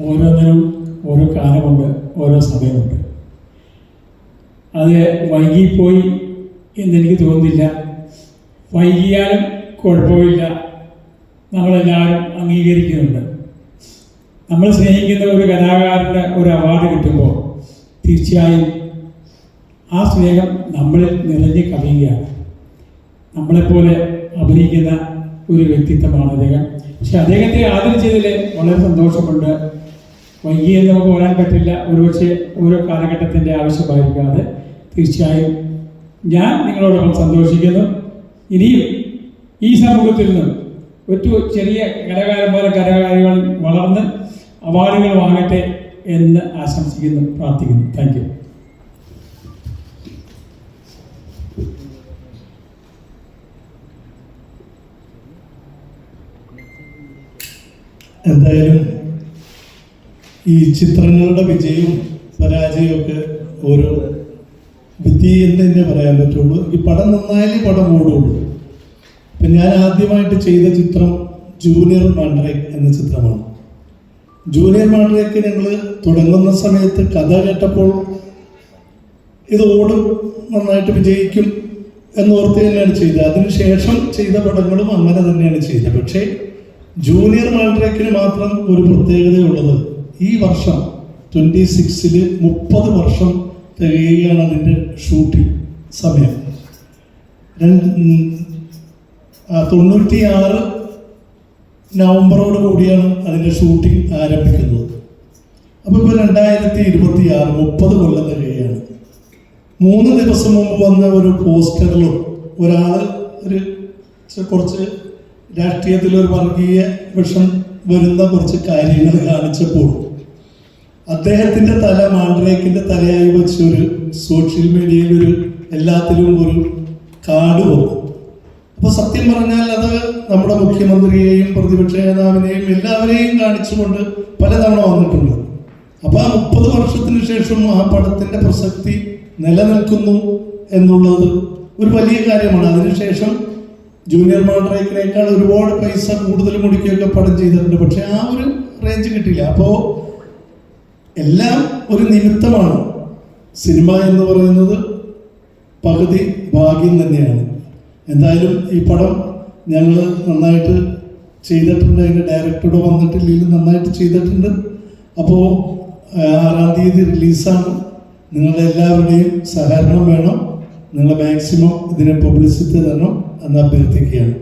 ഓരോന്നിനും ഓരോ കാലമുണ്ട് ഓരോ സമയമുണ്ട്. അത് വൈകിപ്പോയി എന്നെനിക്ക് തോന്നുന്നില്ല. വൈകിയാലും കുഴപ്പമില്ല. നമ്മളെല്ലാവരും അംഗീകരിക്കുന്നുണ്ട്. നമ്മൾ സ്നേഹിക്കുന്ന ഒരു കലാകാരന്റെ ഒരു അവാർഡ് കിട്ടുമ്പോൾ തീർച്ചയായും ആ സ്നേഹം നമ്മളിൽ നിറഞ്ഞ് കവിയുകയാണ്. നമ്മളെപ്പോലെ അഭിനയിക്കുന്ന ഒരു വ്യക്തിത്വമാണ് അദ്ദേഹം. പക്ഷെ അദ്ദേഹത്തെ ആദരിച്ചതിൽ വളരെ സന്തോഷമുണ്ട്. വൈകിയെന്ന് നമുക്ക് പറയാൻ പറ്റില്ല. ഒരുപക്ഷെ ഓരോ കാലഘട്ടത്തിന്റെ ആവശ്യമായിരിക്കാതെ തീർച്ചയായും ഞാൻ നിങ്ങളോടൊപ്പം സന്തോഷിക്കുന്നു. ഇനിയും ഈ സമൂഹത്തിൽ നിന്ന് ഒറ്റ ചെറിയ കലാകാരന്മാരും കലാകാരികളും വളർന്ന് അവാർഡുകൾ വാങ്ങട്ടെ എന്ന് ആശംസിക്കുന്നു പ്രാർത്ഥിക്കുന്നു. താങ്ക് യു എന്തായാലും ഈ ചിത്രങ്ങളുടെ വിജയവും പരാജയവും ഒക്കെ ഓരോ വിധി തന്നെ പറയാൻ പറ്റുള്ളൂ. ഈ പടം നന്നായാലേ പടം ഓടുള്ളൂ. ഇപ്പം ഞാൻ ആദ്യമായിട്ട് ചെയ്ത ചിത്രം ജൂനിയർ മാൻഡ്രേക്ക് എന്ന ചിത്രമാണ്. ജൂനിയർ മാൻഡ്രേക്ക് ഞങ്ങൾ തുടങ്ങുന്ന സമയത്ത് കഥ കേട്ടപ്പോൾ ഇത് ഓടും നന്നായിട്ട് വിജയിക്കും എന്നോർത്ത് തന്നെയാണ് ചെയ്തത്. അതിനുശേഷം ചെയ്ത പടങ്ങളും അങ്ങനെ തന്നെയാണ് ചെയ്തത്. പക്ഷേ ജൂനിയർ മാൻഡ്രേക്കിന് മാത്രം ഒരു പ്രത്യേകതയുള്ളത് ഈ വർഷം ട്വന്റി സിക്സിൽ മുപ്പത് വർഷം തികയുകയാണ് അതിന്റെ ഷൂട്ടിംഗ് സമയം. തൊണ്ണൂറ്റി ആറ് നവംബറോട് കൂടിയാണ് അതിന്റെ ഷൂട്ടിംഗ് ആരംഭിക്കുന്നത്. അപ്പോൾ ഇപ്പോൾ രണ്ടായിരത്തി ഇരുപത്തി ആറ് മുപ്പത് കൊല്ലം തികയാണ് മൂന്ന് ദിവസം മുമ്പ് വന്ന ഒരു പോസ്റ്ററിലും ഒരാൾ ഒരു കുറച്ച് രാഷ്ട്രീയത്തിൽ ഒരു വർഗീയ വിഷം വരുന്ന കുറച്ച് കാര്യങ്ങൾ കാണിച്ചപ്പോൾ അദ്ദേഹത്തിന്റെ തല മാൻഡ്രേക്കിന്റെ തലയായി വെച്ച് ഒരു സോഷ്യൽ മീഡിയയിൽ ഒരു എല്ലാത്തിലും ഒരു കാട് വന്നു. അപ്പൊ സത്യം പറഞ്ഞാൽ അത് നമ്മുടെ മുഖ്യമന്ത്രിയെയും പ്രതിപക്ഷ നേതാവിനെയും എല്ലാവരെയും കാണിച്ചുകൊണ്ട് പലതവണ വന്നിട്ടുണ്ട്. അപ്പൊ ആ മുപ്പത് വർഷത്തിന് ശേഷം ആ പടത്തിന്റെ പ്രസക്തി നിലനിൽക്കുന്നു എന്നുള്ളത് ഒരു വലിയ കാര്യമാണ്. അതിനുശേഷം ജൂനിയർ മാൻഡ്രേക്കിനേക്കാൾ ഒരുപാട് പൈസ കൂടുതൽ മുടിക്കുകയൊക്കെ പടം ചെയ്തിട്ടുണ്ട്. പക്ഷെ ആ ഒരു റേഞ്ച് കിട്ടില്ല അപ്പോൾ എല്ലാം ഒരു നിമിത്തമാണ്. സിനിമ എന്ന് പറയുന്നത് പകുതി ഭാഗ്യം തന്നെയാണ്. എന്തായാലും ഈ പടം ഞങ്ങൾ നന്നായിട്ട് ചെയ്തിട്ടുണ്ട്. അതിന്റെ ഡയറക്ടറോട് വന്നിട്ടില്ലെങ്കിലും നന്നായിട്ട് ചെയ്തിട്ടുണ്ട്. അപ്പോൾ ആറാം തീയതി റിലീസാണ് നിങ്ങളുടെ എല്ലാവരുടെയും സഹകരണം വേണം. നിങ്ങൾ മാക്സിമം ഇതിനെ പബ്ലിസിറ്റി തരണം എന്ന് അഭ്യർത്ഥിക്കുകയാണ്.